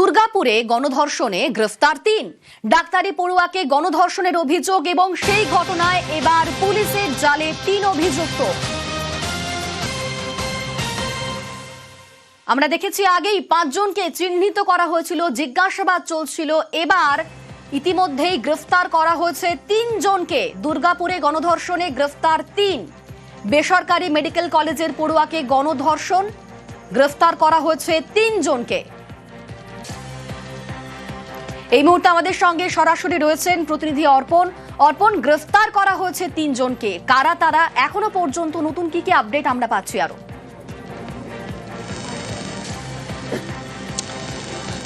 দুর্গাপুরে গণধর্ষণে গ্রেফতার তিন। ডাক্তারি পড়ুয়াকে গণধর্ষণের অভিযোগ এবং সেই ঘটনায় এবার পুলিশের জালে তিন অভিযুক্ত। আমরা দেখেছি আগেই পাঁচজনকে চিহ্নিত করা হয়েছিল, জিজ্ঞাসাবাদ চলছিল। এবার ইতিমধ্যেই গ্রেফতার করা হয়েছে তিনজনকে। দুর্গাপুরে গণধর্ষণে গ্রেফতার তিন। বেসরকারি মেডিকেল কলেজের পড়ুয়াকে গণধর্ষণ, গ্রেফতার করা হয়েছে তিনজনকে। এই মুহূর্তে আমাদের সঙ্গে সরাসরি রয়েছেন প্রতিনিধি অর্পণ। অর্পণ, গ্রেফতার করা হয়েছে তিনজনকে। কারা তারা? এখনও পর্যন্ত নতুন কি কি আপডেট আমরা পাচ্ছি আরও?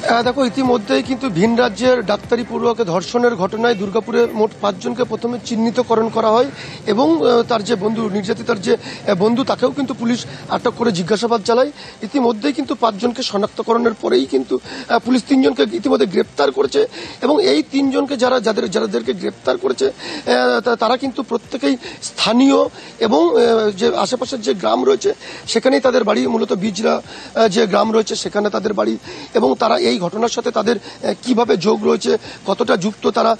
দেখো, ইতিমধ্যেই কিন্তু ভিন রাজ্যের ডাক্তারি পড়ুয়াকে ধর্ষণের ঘটনায় দুর্গাপুরে মোট পাঁচজনকে প্রথমে চিহ্নিতকরণ করা হয় এবং তার যে বন্ধু, নির্যাতিতার যে বন্ধু, তাকেও কিন্তু পুলিশ আটক করে জিজ্ঞাসাবাদ চালায়। ইতিমধ্যেই কিন্তু পাঁচজনকে শনাক্তকরণের পরেই কিন্তু পুলিশ তিনজনকে ইতিমধ্যে গ্রেপ্তার করেছে এবং এই তিনজনকে যারা, যাদের, যাদেরকে গ্রেপ্তার করেছে তারা কিন্তু প্রত্যেকেই স্থানীয় এবং যে আশেপাশের যে গ্রাম রয়েছে, সেখানেই তাদের বাড়ি, মূলত বিজরা যে গ্রাম রয়েছে, সেখানে তাদের বাড়ি এবং তারা এই ঘটনার সাথে তাদের কীভাবে যোগ রয়েছে, কতটা যুক্ত তারা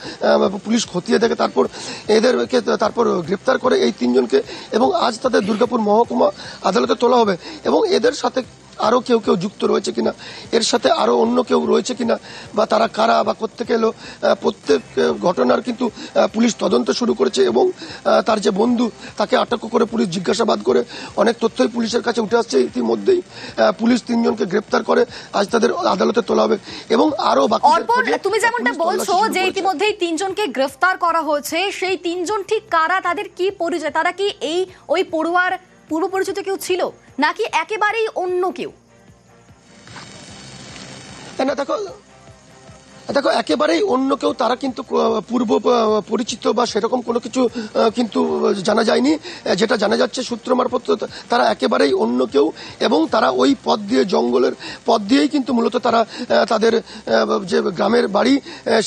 পুলিশ খতিয়ে দেখে তারপর এদেরকে তারপর গ্রেপ্তার করে এই তিনজনকে এবং আজ তাদের দুর্গাপুর মহকুমা আদালতে তোলা হবে এবং এদের সাথে আরও কেউ কেউ যুক্ত রয়েছে কিনা? এর সাথে আরও অন্য কেউ রয়েছে কিনা? বা তারা কারা বা কোত্থেকে এলো? প্রত্যেক ঘটনার কিন্তু পুলিশ তদন্ত শুরু করেছে এবং তার যে বন্ধু তাকে আটক করে পুলিশ জিজ্ঞাসাবাদ করে অনেক তথ্যই পুলিশের কাছে উঠে আসছে। ইতিমধ্যেই পুলিশ তিনজনকে গ্রেপ্তার করে। আজ তাদের আদালতে তোলা হবে। এবং আরও তুমি যেমনটা বলছো যে ইতিমধ্যেই তিনজনকে গ্রেফতার করা হয়েছে সেই তিনজন ঠিক কারা? তাদের কি পরিচয়? তারা কি এই ওই পড়ুয়ার পূর্ব পরিচিত কেউ ছিল? নাকি একেবারেই অন্য কেউ? না দেখো দেখো, একেবারেই অন্য কেউ, তারা কিন্তু পূর্ব পরিচিত বা সেরকম কোনো কিছু কিন্তু জানা যায়নি। যেটা জানা যাচ্ছে সূত্র মারফত, তারা একেবারেই অন্য কেউ এবং তারা ওই পথ দিয়ে, জঙ্গলের পথ দিয়েই কিন্তু মূলত তারা তাদের যে গ্রামের বাড়ি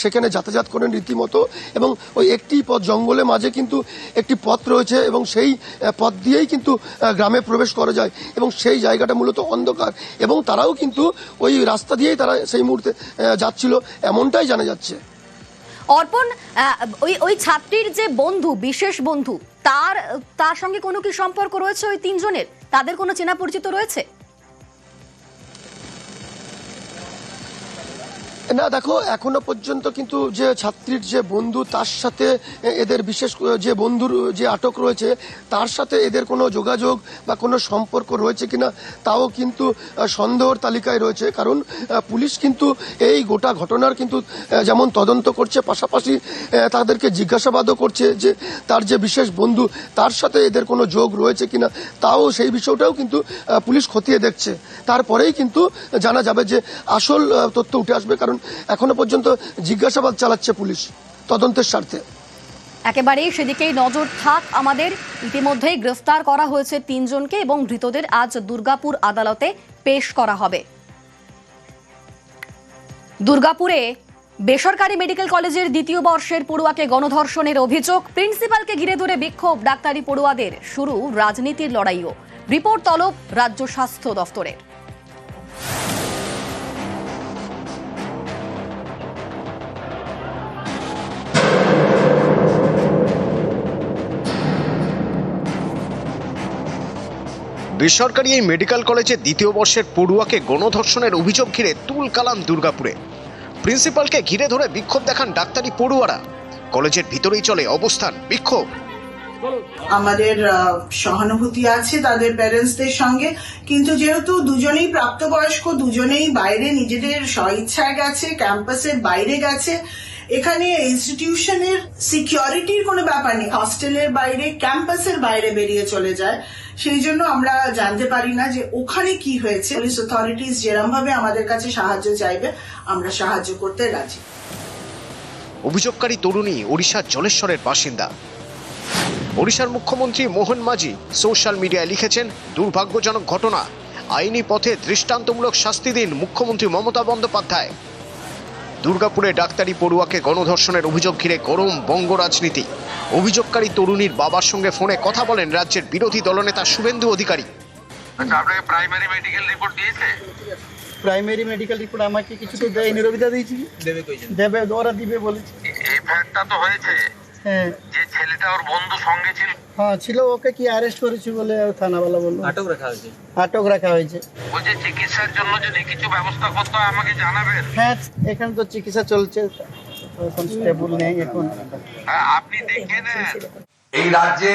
সেখানে যাতায়াত করেন রীতিমতো এবং ওই একটি পথ, জঙ্গলের মাঝে কিন্তু একটি পথ রয়েছে এবং সেই পথ দিয়েই কিন্তু গ্রামে প্রবেশ করা যায় এবং সেই জায়গাটা মূলত অন্ধকার এবং তারাও কিন্তু ওই রাস্তা দিয়েই তারা সেই মুহূর্তে যাচ্ছিল। এমনটাই জানা যাচ্ছে। অর্পণ ওই ওই ছাত্রীর যে বন্ধু, বিশেষ বন্ধু, তার তার সঙ্গে কোনো কি সম্পর্ক রয়েছে ওই তিনজনের? তাদের কোনো চেনা পরিচিত রয়েছে? না, দেখো, এখনও পর্যন্ত কিন্তু যে ছাত্রীর যে বন্ধু, তার সাথে এদের বিশেষ যে বন্ধুর যে আটক রয়েছে, তার সাথে এদের কোনো যোগাযোগ বা কোনো সম্পর্ক রয়েছে কিনা, তাও কিন্তু সন্দেহর তালিকায় রয়েছে। কারণ পুলিশ কিন্তু এই গোটা ঘটনার কিন্তু যেমন তদন্ত করছে, পাশাপাশি তাদেরকে জিজ্ঞাসাবাদও করছে যে তার যে বিশেষ বন্ধু, তার সাথে এদের কোনো যোগ রয়েছে কিনা, তাও সেই বিষয়টাও কিন্তু পুলিশ খতিয়ে দেখছে। তারপরেই কিন্তু জানা যাবে যে আসল তথ্য উঠে আসবে। কারণ এখনও পর্যন্ত জিজ্ঞাসাবাদ চালাচ্ছে পুলিশ তদন্তের স্বার্থে। একেবারেই সেদিকেই নজর থাক আমাদের। ইতিমধ্যেই গ্রেফতার করা হয়েছে তিনজনকে এবং ধৃতদের আজ দুর্গাপুর আদালতে পেশ করা হবে। দুর্গাপুরে বেসরকারি মেডিকেল কলেজের দ্বিতীয় বর্ষের পড়ুয়াকে গণধর্ষণের অভিযোগ। প্রিন্সিপালকে ঘিরে ধরে বিক্ষোভ ডাক্তারি পড়ুয়াদের। শুরু রাজনীতির লড়াইও। রিপোর্ট তলব রাজ্য স্বাস্থ্য দফতরের। বেসরকারি এই মেডিকেল কলেজের দ্বিতীয় বর্ষের পড়ুয়াকে গণধর্ষণের অভিযোগ ঘিরে তুল কালাম দুর্গাপুরে। প্রিন্সিপালকে ঘিরে ধরে বিক্ষোভ দেখান ডাক্তারি পড়ুয়ারা। কলেজের ভিতরেই চলে অবস্থান, বিক্ষোভ। আমাদের সহানুভূতি আছে তাদের প্যারেন্টসদের সঙ্গে, কিন্তু যেহেতু দুজনেই প্রাপ্তবয়স্ক, দুজনেই বাইরে নিজেদের স্বইচ্ছায় গেছে, ক্যাম্পাসের বাইরে গেছে এখানে ইনস্টিটিউশনের সিকিউরিটির কোনো ব্যাপার নেই। হস্টেলের বাইরে ক্যাম্পাসের বাইরে বেরিয়ে চলে যায়। সেই জন্য আমরা জানতে পারি না যে ওখানে কি হয়েছে। পুলিশ অথরিটিস যেরম ভাবে আমাদের কাছে সাহায্য চাইবে, আমরা সাহায্য করতে রাজি। অভিযোগকারী তরুণী ওড়িশার জলেশ্বরের বাসিন্দা। ওড়িশার মুখ্যমন্ত্রী মোহন মাঝি সোশ্যাল মিডিয়ায় লিখেছেন, দুর্ভাগ্যজনক ঘটনা। আইনি পথে দৃষ্টান্তমূলক শাস্তি দিন মুখ্যমন্ত্রী মমতা বন্দ্যোপাধ্যায়। দুর্গাপুরে ডাক্তারি পড়ুয়াকে গণধর্ষণের অভিযোগ ঘিরে গরম বঙ্গ রাজনীতি। অভিযোগকারী তরুণীর বাবার সঙ্গে ফোনে কথা বলেন রাজ্যের বিরোধী দলনেতা শুভেন্দু অধিকারী। আপনাকে প্রাইমারি মেডিকেল রিপোর্ট দিয়েছে প্রাইমারি মেডিকেল রিপোর্ট আমাকে কিছু তো দেয়নি। রবিদা দিয়েছি। দেবে কইছেন দেবে ওরা দিবে বলেছে। ফ্যাক্টটা তো হয়েছে। হ্যাঁ যে ছেলেটা ওর বন্ধু সঙ্গে ছিল। হ্যাঁ ছিল ওকে কি অ্যারেস্ট করেছি বলে থানাওয়ালা বলল? আটক রাখা হয়েছে। আটক রাখা হয়েছে। বলছে চিকিৎসার জন্য যদি কিছু ব্যবস্থা করতে আমাকে জানাবেন। হ্যাঁ এখানে তো চিকিৎসা চলছে। এখন স্টেবল নেই এখন। হ্যাঁ, আপনি দেখে নেন। এই রাজ্যে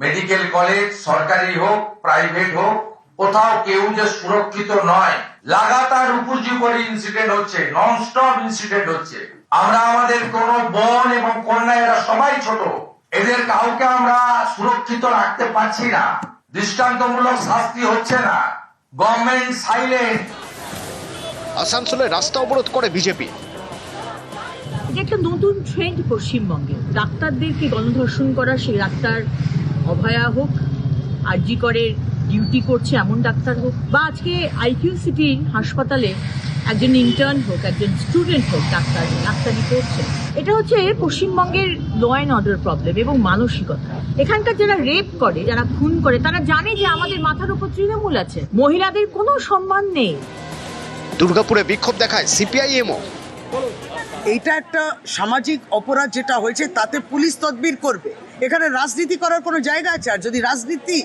মেডিকেল কলেজ সরকারি হোক প্রাইভেট হোক কোথাও কেউ যে সুরক্ষিত নয় লাগাতার উপর্যুপরি ইনসিডেন্ট হচ্ছে নন স্টপ ইনসিডেন্ট হচ্ছে। আমরা আমাদের কোন বোন এবং কন্যা এরা সবাই ছোট। এদের কাউকে আমরা সুরক্ষিত রাখতে পারছি না। দৃষ্টান্তমূলক শাস্তি হচ্ছে না। Government silent. আসানসোলে রাস্তা অবরোধ করে বিজেপি। এটা একটা নতুন ট্রেন্ড পশ্চিমবঙ্গে। ডাক্তারদেরকে গণধর্ষণ করা সেই ডাক্তার অভয়া হোক আরজি করে ডিউটি করছে এমন ডাক্তার হোক বা আজকে আইকিউ সিটি হাসপাতালে একজন ইন্টার্ন হোক একজন স্টুডেন্ট হোক ডাক্তার ডাক্তারি করছে। এটা হচ্ছে পশ্চিমবঙ্গের ল অ্যান্ড অর্ডার প্রবলেম এবং মানসিকতা। এখানকার যারা রেপ করে যারা খুন করে তারা জানে যে আমাদের মাথার উপর তৃণমূল আছে। মহিলাদের কোনো সম্মান নেই। দুর্গাপুরে বিক্ষোভ দেখায় সিপিআইএমও এইটা একটা সামাজিক অপরাধ যেটা হয়েছে তাতে পুলিশ তদবির করবে। এখানে রাজনীতি করার কোনো জায়গা আছে? আর যদি রাজনীতি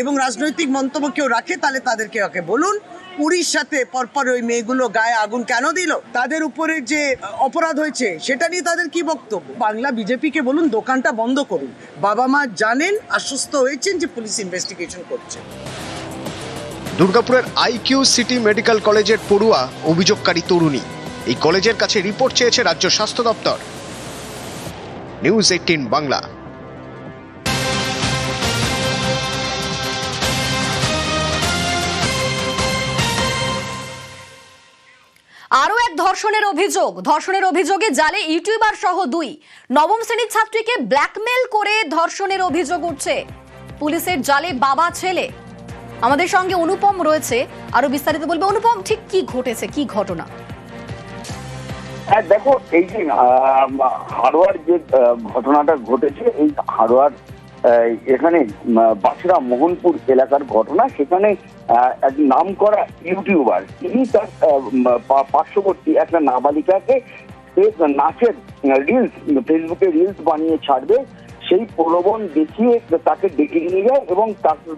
এবং রাজনৈতিক মন্তব্য কেউ রাখে, তাহলে তাদেরকে ওকে বলুন। উড়িষ্যাতে পরপর ওই মেয়েগুলো গায়ে আগুন কেন দিল? তাদের উপরে যে অপরাধ হয়েছে, সেটা নিয়ে তাদের কি বক্তব্য? বাংলা বিজেপিকে বলুন, দোকানটা বন্ধ করুন। বাবা মা জানেন, আশ্বস্ত হয়েছেন যে পুলিশ ইনভেস্টিগেশন করছে। দুর্গাপুরের আইকিউ সিটি মেডিকেল কলেজের পড়ুয়া, অভিযোগকারী তরুণী। এই কলেজের কাছে রিপোর্ট চেয়েছে রাজ্য স্বাস্থ্য দপ্তর। News eighteen Bangla. ধর্ষণের অভিযোগ। ধর্ষণের অভিযোগে জালে ইউটিউবার সহ দুই। নবম শ্রেণির ছাত্রীকে ব্ল্যাকমেল করে ধর্ষণের অভিযোগ উঠছে। পুলিশের জালে বাবা, ছেলে। আমাদের সঙ্গে অনুপম রয়েছে। আরও বিস্তারিত বলবে। অনুপম, ঠিক কি ঘটেছে? কি ঘটনা? হ্যাঁ দেখো, এই যে হারোয়ার যে ঘটনাটা ঘটেছে, এই হারোয়ার এখানে বাসরা মোহনপুর এলাকার ঘটনা, সেখানে এক নাম করা ইউটিউবার, তিনি তার পার্শ্ববর্তী একটা নাবালিকাকে নাচের রিলস ফেসবুকে রিলস বানিয়ে ছাড়বে, সেই প্রলোভন দেখিয়ে তাকে ডেকে নিয়ে যায় এবং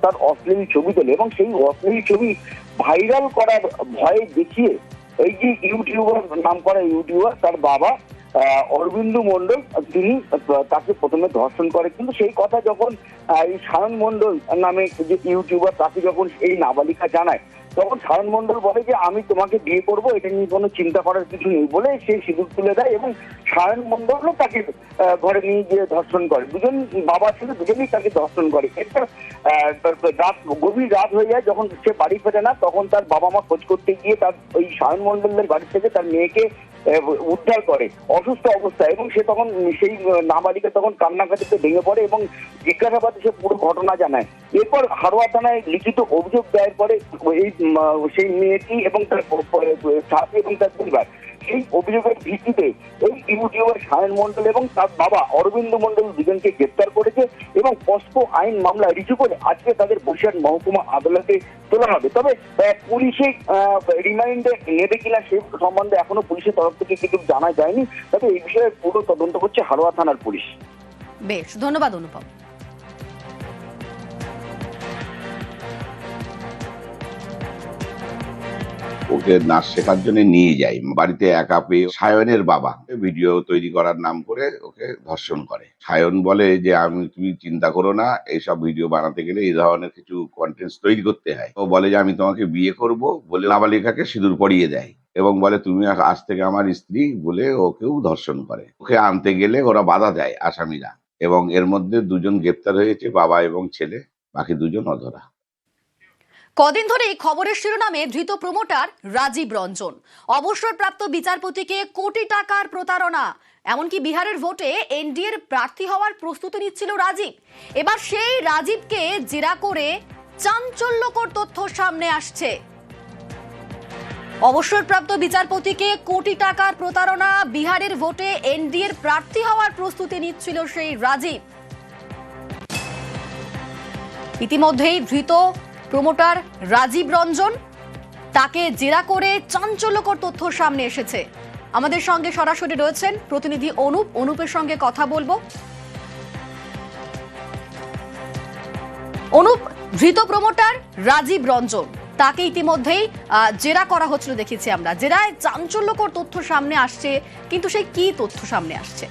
তার অশ্লীল ছবি তোলে এবং সেই অশ্লীল ছবি ভাইরাল করার ভয়ে দেখিয়ে, এই যে ইউটিউবার নাম করা ইউটিউবার, তার বাবা অরবিন্দু মন্ডল তিনি তাকে প্রথমে ধর্ষণ করে। কিন্তু সেই কথা যখন এই সায়ন মন্ডল নামে যে ইউটিউবার, তাকে যখন এই নাবালিকা জানায়, তখন সায়ন মন্ডল বলে যে, আমি তোমাকে বিয়ে করব, এটা নিয়ে কোনো চিন্তা করার কিছু নেই। বলে সে সিঁদুর তুলে দেয় এবং সায়ন মন্ডলও তাকে ঘরে নিয়ে গিয়ে ধর্ষণ করে। দুজন বাবা ছিল দুজনেই তাকে ধর্ষণ করে। তার- রাত, গভীর রাত হয়ে যায়, যখন সে বাড়ি ফেরে না, তখন তার বাবা মা খোঁজ করতে গিয়ে তার ওই সায়ন মন্ডলের বাড়ি থেকে তার মেয়েকে উদ্ধার করে। অসুস্থ অবস্থায় এবং সে তখন সেই নাবালিকা তখন কান্নাকাটিতে ভেঙে পড়ে এবং জিজ্ঞাসাবাদে সে পুরো ঘটনা জানায়। এরপর হারোয়া থানায় লিখিত অভিযোগ দায়ের করে এই সেই মেয়েটি এবং তার প- এবং তার পরিবার। সেই অভিযোগের ভিত্তিতে এই ইউটিউবার সায়ন মন্ডল এবং তার বাবা অরবিন্দ মন্ডল দুজনকে গ্রেপ্তার করেছে এবং পস্কো আইন মামলা রিজু করে আজকে তাদের বসিরহাট মহকুমা আদালতে তোলা হবে। তবে পুলিশে রিমাইন্ডে নেবে কিনা সে সম্বন্ধে এখনও পুলিশের তরফ থেকে কিছু জানা যায়নি। তবে এই বিষয়ে পুরো তদন্ত করছে হারোয়া থানার পুলিশ। বেশ, ধন্যবাদ অনুপম। ওকে নাচ শেখার জন্য নিয়ে যাই। বাড়িতে একা পেয়ে সায়নের বাবা। ভিডিও তৈরি করার নাম করে ওকে ধর্ষণ করে। সায়ন বলে যে, আমি, তুমি চিন্তা করো না। এইসব ভিডিও বানাতে গেলে এই ধরনের কিছু কন্টেন্ট তৈরি করতে হয়। ও বলে যে, আমি তোমাকে বিয়ে করব বলে নাবালিকাকে সিঁদুর পরিয়ে দেয় এবং বলে, তুমি আজ থেকে আমার স্ত্রী বলে ওকেও ধর্ষণ করে। ওকে আনতে গেলে ওরা বাধা দেয় আসামিরা এবং এর মধ্যে দুজন গ্রেপ্তার হয়েছে, বাবা এবং ছেলে। বাকি দুজন অধরা। কদিন ধরে এই খবরের শিরোনামে ধৃত প্রমোটার রাজীব রঞ্জন। অবসরপ্রাপ্ত বিচারপতিকে কোটি টাকার প্রতারণা। এমনকি বিহারের ভোটে এনডিএর প্রার্থী হওয়ার প্রস্তুতি নিচ্ছিল রাজীব। এবার সেই রাজীবকে জেরা করে চাঞ্চল্যকর তথ্য সামনে আসছে। অবসরপ্রাপ্ত বিচারপতিকে কোটি টাকার প্রতারণা, বিহারের ভোটে এনডিএর প্রার্থী হওয়ার প্রস্তুতি নিচ্ছিল সেই রাজীব। ইতিমধ্যেই ধৃত প্রমোটার রাজীব রঞ্জন, তাকে জেরা করে চাঞ্চল্যকর তথ্য সামনে এসেছে। আমাদের সঙ্গে সরাসরি রয়েছেন প্রতিনিধি অনুপ। অনুপের সঙ্গে কথা বলব। অনুপ, ধৃত প্রমোটার রাজীব রঞ্জন, তাকে ইতিমধ্যেই জেরা করা হচ্ছিল, দেখেছি আমরা। জেরায় চাঞ্চল্যকর তথ্য সামনে আসছে, কিন্তু সেই কি তথ্য সামনে আসছে?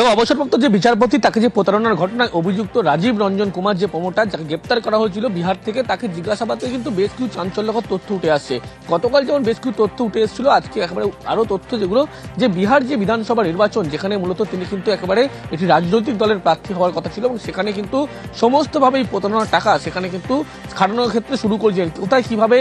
তবে অবসরপ্রাপ্ত যে বিচারপতি, তাকে যে প্রতারণার ঘটনায় অভিযুক্ত রাজীব রঞ্জন কুমার যে প্রমোটার, যাকে গ্রেপ্তার করা হয়েছিল বিহার থেকে, তাকে জিজ্ঞাসাবাদে কিন্তু বেশ কিছু চাঞ্চল্যকর তথ্য উঠে আসছে। গতকাল যেমন বেশ কিছু তথ্য উঠে এসেছিল, আজকে একেবারে আরও তথ্য যেগুলো, যে বিহার যে বিধানসভা নির্বাচন, যেখানে মূলত তিনি কিন্তু একেবারে একটি রাজনৈতিক দলের প্রার্থী হওয়ার কথা ছিল এবং সেখানে কিন্তু সমস্তভাবে এই প্রতারণার টাকা সেখানে কিন্তু খাটানোর ক্ষেত্রে শুরু করেছেন কোথায় কীভাবে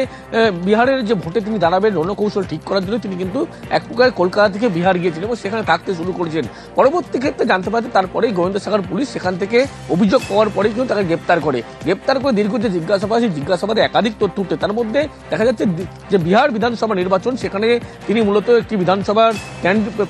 বিহারের যে ভোটে তিনি দাঁড়াবেন, রণকৌশল ঠিক করার জন্য তিনি কিন্তু এক প্রকার কলকাতা থেকে বিহার গিয়েছিলেন এবং সেখানে থাকতে শুরু করেছেন। পরবর্তী ক্ষেত্রে জানতে পারতে তারপরেই গোয়েন্দা শাখার পুলিশ সেখান থেকে অভিযোগ পাওয়ার পরেই কিন্তু তাকে গ্রেপ্তার করে। গ্রেপ্তার করে দীর্ঘ যে জিজ্ঞাসাবাদ সেই জিজ্ঞাসাবাদে একাধিক তথ্য উঠে। তার মধ্যে দেখা যাচ্ছে যে বিহার বিধানসভা নির্বাচন, সেখানে তিনি মূলত একটি বিধানসভার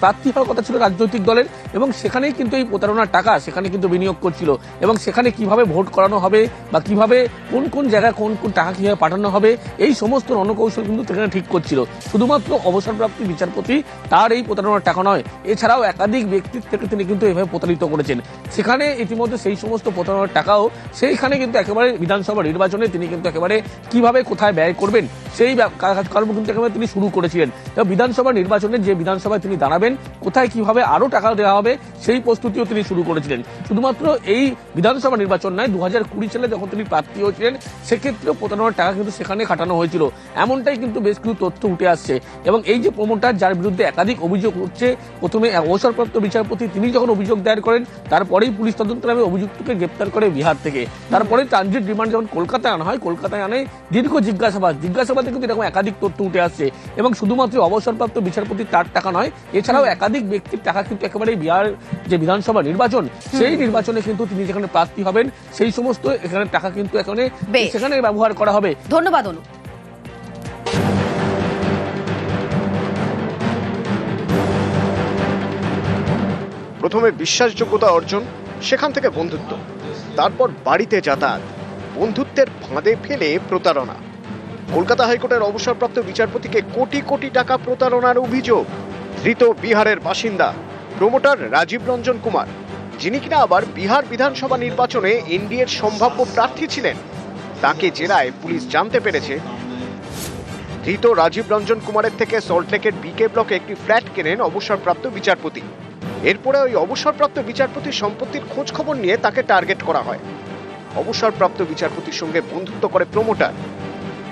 প্রার্থী হওয়ার কথা ছিল রাজনৈতিক দলের এবং সেখানেই কিন্তু এই প্রতারণার টাকা সেখানে কিন্তু বিনিয়োগ করছিল এবং সেখানে কীভাবে ভোট করানো হবে বা কীভাবে কোন কোন জায়গায় কোন কোন টাকা কীভাবে পাঠানো হবে, এই সমস্ত রণকৌশল কিন্তু সেখানে ঠিক করছিল। শুধুমাত্র অবসরপ্রাপ্ত বিচারপতি তার এই প্রতারণার টাকা নয়, এছাড়াও একাধিক ব্যক্তির থেকে তিনি কিন্তু এভাবে প্রতারিত করেছেন। সেখানে ইতিমধ্যে সেই সমস্ত প্রতারণার টাকাও সেইখানে কিন্তু একেবারে বিধানসভা নির্বাচনে তিনি কিন্তু একেবারে কীভাবে কোথায় ব্যয় করবেন, সেই কাজকর্ম কিন্তু একেবারে তিনি শুরু করেছিলেন। বিধানসভা নির্বাচনে যে বিধানসভায় তিনি দাঁড়াবেন, কোথায় কীভাবে আরও টাকা দেওয়া হবে, সেই প্রস্তুতিও তিনি শুরু করেছিলেন। শুধুমাত্র এই বিধানসভা নির্বাচন নয় দু হাজার কুড়ি সালে যখন তিনি প্রার্থী হয়েছিলেন, সেক্ষেত্রেও প্রতারণার টাকা কিন্তু সেখানে খাটানো হয়েছিল। এমনটাই কিন্তু বেশ কিছু তথ্য উঠে আসছে। এবং এই যে প্রমোটার, যার বিরুদ্ধে একাধিক অভিযোগ উঠছে, প্রথমে অবসরপ্রাপ্ত বিচারপতি তিনি যখন অভিযোগ দায়ের করেন তারপরেই পুলিশ তদন্ত নামে অভিযুক্তকে গ্রেপ্তার করে বিহার থেকে। তারপরে ট্রানজিট রিমান্ড যখন কলকাতায় আনা হয় কলকাতায় আনে দীর্ঘ জিজ্ঞাসাবাদ। জিজ্ঞাসাবাদে কিন্তু এরকম একাধিক তথ্য উঠে আসছে। এবং শুধুমাত্র অবসরপ্রাপ্ত বিচারপতি তার টাকা নয় এছাড়াও একাধিক ব্যক্তির টাকা কিন্তু একেবারে বিহার যে বিধানসভা নির্বাচন সেই নির্বাচনে কিন্তু তিনি যেখানে প্রার্থী হবেন সেই সমস্ত এখানে টাকা কিন্তু এখানে সেখানে ব্যবহার করা হবে। ধন্যবাদ অনুপ। প্রথমে বিশ্বাসযোগ্যতা অর্জন, সেখান থেকে বন্ধুত্ব, তারপর বাড়িতে যাতায়াত, বন্ধুত্বের ফাঁদে ফেলে প্রতারণা। কলকাতা হাইকোর্টের অবসরপ্রাপ্ত বিচারপতিকে কোটি কোটি টাকা প্রতারণার অভিযোগ, ধৃত বিহারের বাসিন্দা, প্রমোটার রাজীব রঞ্জন কুমার, যিনি কিনা আবার বিহার বিধানসভা নির্বাচনে এনডিএর সম্ভাব্য প্রার্থী ছিলেন। তাকে জেরায় পুলিশ জানতে পেরেছে। ধৃত রাজীব রঞ্জন কুমারের থেকে সল্টলেকের বিকে ব্লকে একটি ফ্ল্যাট কেনেন অবসরপ্রাপ্ত বিচারপতি। এরপরে ওই অবসরপ্রাপ্ত বিচারপতির সম্পত্তির খোঁজ খবর নিয়ে তাকে টার্গেট করা হয়। অবসরপ্রাপ্ত বিচারপতির সঙ্গে বন্ধুত্ব করে প্রমোটার।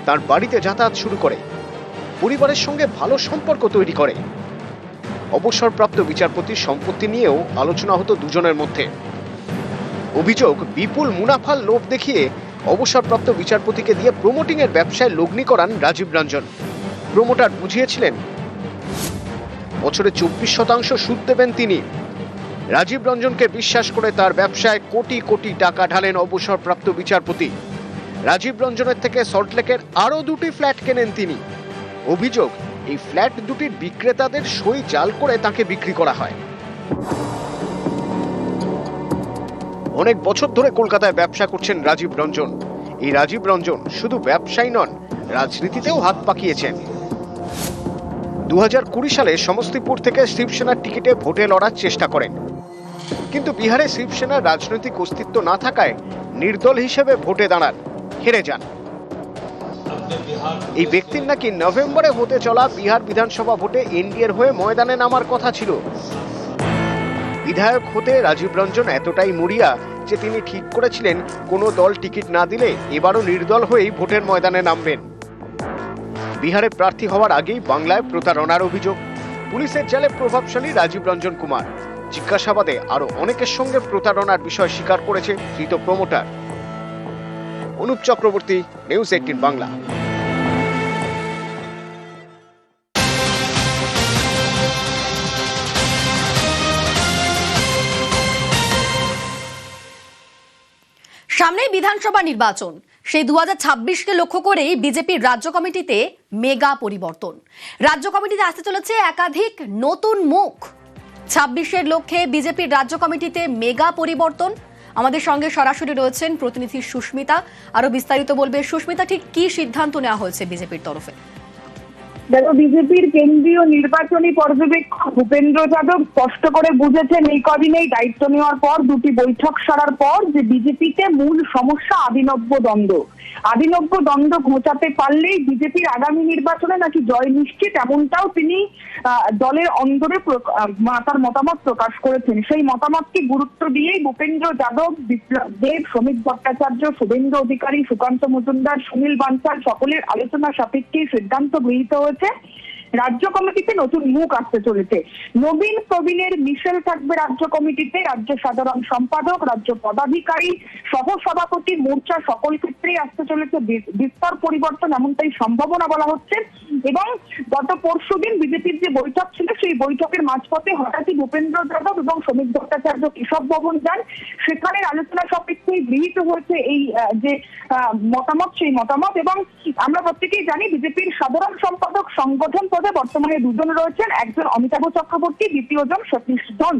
তার বাড়িতে যাতায়াত শুরু করে। পরিবারের সঙ্গে ভালো সম্পর্ক তৈরি করে। অবসরপ্রাপ্ত বিচারপতির সম্পত্তি নিয়েও আলোচনা হতো দুজনের মধ্যে। অভিযোগ, বিপুল মুনাফার লোভ দেখিয়ে অবসরপ্রাপ্ত বিচারপতিকে দিয়ে প্রমোটিং এর ব্যবসায় লগ্নি করান রাজীব রঞ্জন। প্রমোটার বুঝিয়েছিলেন বছরে চব্বিশ শতাংশ সুদ দেবেন তিনি। রাজীব রঞ্জনকে বিশ্বাস করে তার ব্যবসায় কোটি কোটি টাকা ঢালেন অবসরপ্রাপ্ত বিচারপতি। রাজীব রঞ্জনের থেকে সল্টলেকের আরও দুটি ফ্ল্যাট কেনেন তিনি। অভিযোগ, এই ফ্ল্যাট দুটির বিক্রেতাদের সই জাল করে তাকে বিক্রি করা হয়। অনেক বছর ধরে কলকাতায় ব্যবসা করছেন রাজীব রঞ্জন। এই রাজীব রঞ্জন শুধু ব্যবসায়ী নন, রাজনীতিতেও হাত পাকিয়েছেন। দু সালে সমস্তিপুর থেকে শিবসেনার টিকিটে ভোটে লড়ার চেষ্টা করেন। কিন্তু বিহারে শিবসেনার রাজনৈতিক অস্তিত্ব না থাকায় নির্দল হিসেবে ভোটে দাঁড়ান, হেরে যান। এই ব্যক্তির নাকি নভেম্বরে হতে চলা বিহার বিধানসভা ভোটে এনডিএর হয়ে ময়দানে নামার কথা ছিল। বিধায়ক হতে রাজীব রঞ্জন এতটাই মরিয়া যে তিনি ঠিক করেছিলেন, কোনো দল টিকিট না দিলে এবারও নির্দল হয়েই ভোটের ময়দানে নামবেন। বিহারে প্রার্থী হওয়ার আগেই বাংলায় প্রতারণার অভিযোগ। পুলিশের জালে প্রভাবশালী রাজীব রঞ্জন কুমার। জিজ্ঞাসাবাদে আরও অনেকের সঙ্গে প্রতারণার বিষয় স্বীকার করেছে ধৃত promoter. Anup Chakraborty, news eighteen Bangla. সামনে বিধানসভা নির্বাচন। সেই দু ছাব্বিশকে লক্ষ্য করেই বিজেপির রাজ্য কমিটিতে মেগা পরিবর্তন। রাজ্য কমিটিতে আসতে চলেছে একাধিক নতুন মুখ। ছাব্বিশের লক্ষ্যে বিজেপির রাজ্য কমিটিতে মেগা পরিবর্তন। আমাদের সঙ্গে সরাসরি রয়েছেন প্রতিনিধি সুস্মিতা। আরও বিস্তারিত বলবে সুস্মিতা, ঠিক কি সিদ্ধান্ত নেওয়া হয়েছে বিজেপির তরফে? দেখো, বিজেপির কেন্দ্রীয় নির্বাচনী পর্যবেক্ষক ভূপেন্দ্র যাদব স্পষ্ট করে বুঝেছেন, এই কদিনেই দায়িত্ব নেওয়ার পর, দুটি বৈঠক সারার পর যে বিজেপিতে মূল সমস্যা আদিনব্য দ্বন্দ্ব। আদিনব্য দ্বন্দ্ব ঘোচাতে পারলেই বিজেপির আগামী নির্বাচনে নাকি জয় নিশ্চিত, এমনটাও তিনি দলের অন্দরে তার মতামত প্রকাশ করেছেন। সেই মতামতকে গুরুত্ব দিয়েই ভূপেন্দ্র যাদব, বিপ্লব দেব শ্রমিক ভট্টাচার্য, শুভেন্দু অধিকারী, সুকান্ত মজুমদার, সুনীল বানসাল সকলের আলোচনা সাপেক্ষে সিদ্ধান্ত গৃহীত হয়েছে। ¿Entonces? রাজ্য কমিটিতে নতুন মুখ আসতে চলেছে। নবীন প্রবীণের মিশেল থাকবে রাজ্য কমিটিতে, রাজ্য সাধারণ সম্পাদক, রাজ্য পদাধিকারী সহ সভাপতি মোর্চা সকল ক্ষেত্রেই আসতে চলেছে। বিস্তর পরিবর্তন এমনটাই সম্ভাবনা বলা হচ্ছে। এবং গত পরশুদিন বিজেপির যে বৈঠক ছিল, সেই বৈঠকের মাঝপথে হঠাৎই ভূপেন্দ্র যাদব এবং শ্রমিক ভট্টাচার্য কেশব ভবন যান। সেখানের আলোচনা সাপেক্ষে গৃহীত হয়েছে এই যে মতামত, সেই মতামত। এবং আমরা প্রত্যেকেই জানি, বিজেপির সাধারণ সম্পাদক সংগঠন পদে বর্তমানে দুজন রয়েছেন, একজন অমিতাভ চক্রবর্তী দ্বিতীয়জন সতীশ ধন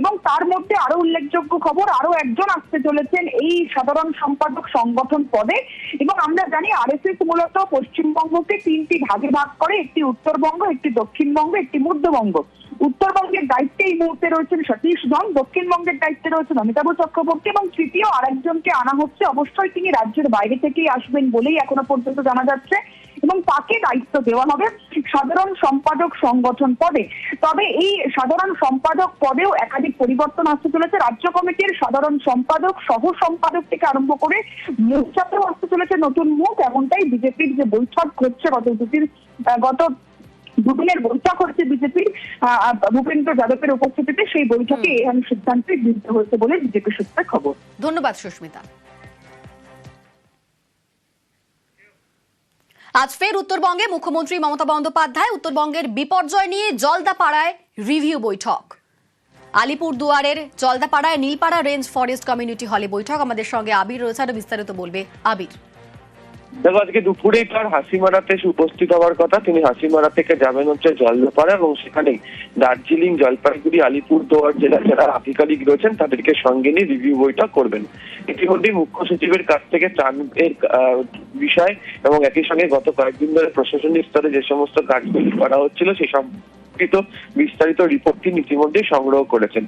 এবং তার মধ্যে আরও উল্লেখযোগ্য খবর আরও একজন আসতে চলেছেন এই সাধারণ সম্পাদক সংগঠন পদে। এবং আমরা জানি আরএসএস মূলত পশ্চিমবঙ্গকে তিনটি ভাগে ভাগ করে, একটি উত্তরবঙ্গ, একটি দক্ষিণবঙ্গ, একটি মধ্যবঙ্গ। উত্তরবঙ্গের দায়িত্বে এই মুহূর্তে রয়েছেন সতীশ ধন দক্ষিণবঙ্গের দায়িত্বে রয়েছেন অমিতাভ চক্রবর্তী এবং তৃতীয় আরেকজনকে আনা হচ্ছে। অবশ্যই তিনি রাজ্যের বাইরে থেকেই আসবেন বলেই এখনও পর্যন্ত জানা যাচ্ছে। এবং তাকে দায়িত্ব দেওয়া হবে সাধারণ সম্পাদক সংগঠন পদে। তবে এই সাধারণ সম্পাদক পদেও একাধিক পরিবর্তন আসতে চলেছে। রাজ্য কমিটির সাধারণ সম্পাদক সহ সম্পাদক থেকে আরম্ভ করে মোর্চাতেও আসতে চলেছে নতুন মুখ এমনটাই বিজেপির যে বৈঠক হচ্ছে গত দুদিন আহ, গত দুদিনের বৈঠক হচ্ছে বিজেপির ভূপেন্দ্র যাদবের উপস্থিতিতে। সেই বৈঠকে এই সিদ্ধান্তে গৃহীত হয়েছে বলে বিজেপি সূত্রে খবর। ধন্যবাদ সুস্মিতা। আজ ফের উত্তরবঙ্গে মুখ্যমন্ত্রী মমতা বন্দ্যোপাধ্যায় উত্তরবঙ্গের বিপর্যয় নিয়ে জলদাপাড়ায় রিভিউ বৈঠক। আলিপুর দুয়ারের জলদাপাড়ায় নীলপাড়া রেঞ্জ ফরেস্ট কমিউনিটি হলে বৈঠক। আমাদের সঙ্গে আবির রয়েছে বিস্তারিত বলবে আবির। দেখো আজকে দুপুরেই তার হাসিমারাতে উপস্থিত হওয়ার কথা। তিনি হাসিমারা থেকে যাবেন হচ্ছে জলদাপাড়া এবং সেখানেই দার্জিলিং জলপাইগুড়ি আলিপুর আলিপুরদুয়ার জেলার যারা আধিকারিক রয়েছেন তাদেরকে সঙ্গে নিয়ে রিভিউ বইটা করবেন। ইতিমধ্যেই মুখ্য সচিবের কাছ থেকে ত্রাণের আহ, বিষয় এবং একই সঙ্গে গত কয়েকদিন ধরে প্রশাসনিক স্তরে যে সমস্ত কাজগুলি করা হচ্ছিল সেই সম্পর্কিত বিস্তারিত রিপোর্ট তিনি ইতিমধ্যেই সংগ্রহ করেছেন।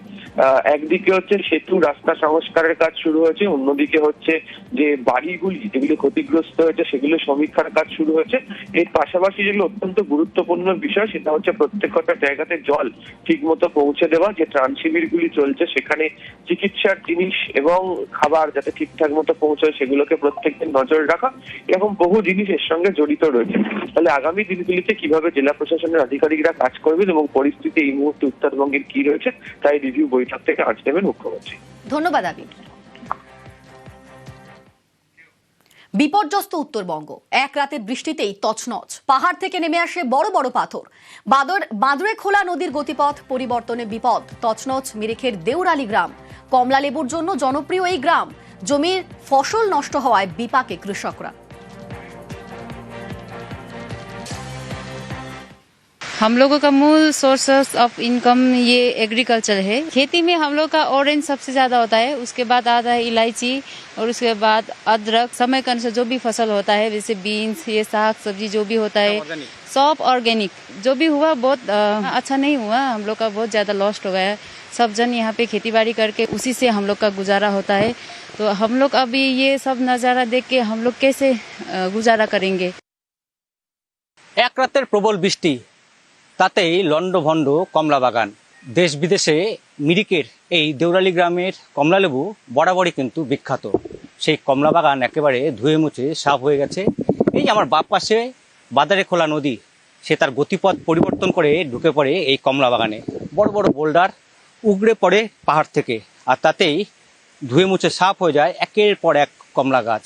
একদিকে হচ্ছে সেতু রাস্তা সংস্কারের কাজ শুরু হয়েছে, অন্যদিকে হচ্ছে যে বাড়িগুলি যেগুলি ক্ষতিগ্রস্ত হয়েছে, সেগুলো সমীক্ষার কাজ শুরু হয়েছে। এর পাশাপাশি যেগুলো অত্যন্ত গুরুত্বপূর্ণ বিষয়, সেটা হচ্ছে প্রত্যেকটা জায়গাতে জল ঠিক মতো পৌঁছে দেওয়া, যে ত্রাণ শিবিরগুলি চলছে, সেখানে চিকিৎসার জিনিস এবং খাবার যাতে ঠিকঠাক মতো পৌঁছায়, সেগুলোকে প্রত্যেকদিন নজর রাখা এরকম বহু জিনিস এর সঙ্গে জড়িত রয়েছে। তাহলে আগামী দিনগুলিতে কীভাবে জেলা প্রশাসনের আধিকারিকরা কাজ করবেন এবং পরিস্থিতি এই মুহূর্তে উত্তরবঙ্গের কি রয়েছে, তাই রিভিউ বৈঠক থেকে আজ নেবেন মুখ্যমন্ত্রী। ধন্যবাদ আবির। বিপর্যস্ত উত্তরবঙ্গ। এক রাতের বৃষ্টিতেই তছনছ। পাহাড় থেকে নেমে আসে বড় বড় পাথর। বাদর, বাদরে খোলা নদীর গতিপথ পরিবর্তনে বিপদ। তছনছ মিরিখের দেউরালি গ্রাম। কমলা লেবুর জন্য জনপ্রিয় এই গ্রাম। জমির ফসল নষ্ট হওয়ায় বিপাকে কৃষকরা। हम लोगों का मूल सोर्स ऑफ इनकम ये एग्रीकल्चर है खेती में हम लोग का ऑरेंज सबसे ज्यादा होता है उसके बाद आता है इलायची और उसके बाद अदरक समय के अनुसार जो भी फसल होता है जैसे बीन्स ये साग सब्जी जो भी होता है सब ऑर्गेनिक जो भी हुआ बहुत अ, अच्छा नहीं हुआ हम लोग का बहुत ज्यादा लॉस्ट हो गया है सब जन यहाँ पे खेती बाड़ी करके उसी से हम लोग का गुजारा होता है तो हम लोग अभी ये सब नज़ारा देख के हम लोग कैसे अ, गुजारा करेंगे এক রাতের প্রবল বৃষ্টি তাতেই লণ্ডভণ্ড কমলা বাগান দেশ বিদেশে মিরিকের এই দেউরালি গ্রামের কমলালেবু বরাবরই কিন্তু বিখ্যাত। সেই কমলা বাগান একেবারে ধুয়ে মুছে সাফ হয়ে গেছে। এই আমার বাপ পাশে বাজারে খোলা নদী, সে তার গতিপথ পরিবর্তন করে ঢুকে পড়ে এই কমলা বাগানে বড় বড় বোল্ডার উগড়ে পড়ে পাহাড় থেকে, আর তাতেই ধুয়ে মুছে সাফ হয়ে যায় একের পর এক কমলা গাছ।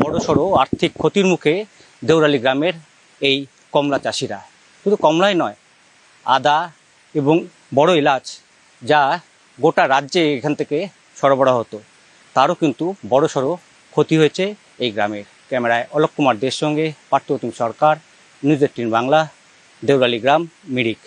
বড় সড়ো আর্থিক ক্ষতির মুখে দেউরালি গ্রামের এই কমলা চাষিরা। শুধু কমলাই নয়, আদা এবং বড় এলাচ যা গোটা রাজ্যে এখান থেকে সরবরাহ হতো। তারও কিন্তু বড় সড়ো ক্ষতি হয়েছে এই গ্রামের ক্যামেরায় অলোক কুমার দের সঙ্গে পার্থপ্রতিম সরকার, নিউজ এইটিন বাংলা দেউরালি গ্রাম, মিরিক।